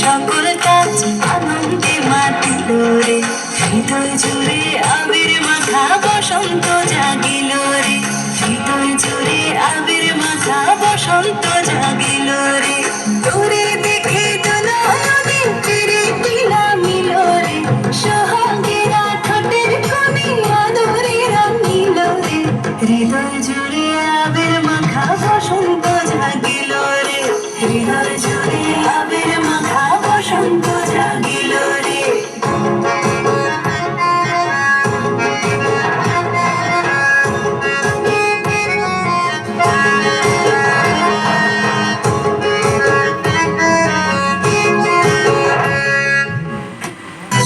সকল কাজ আনন্দে মাতিল রে হৃদয় জুড়ে আবির মাখা বসন্ত জাগিল রে। হৃদয় জুড়ে আবির মাখা বসন্ত জাগিল রে। মিল রে। রে। হৃদয় জুড়ে আবির মাখা বসন্ত বসন্ত জাগিল রে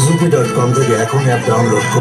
জুপি ডট কম থেকে এখনই অ্যাপ ডাউনলোড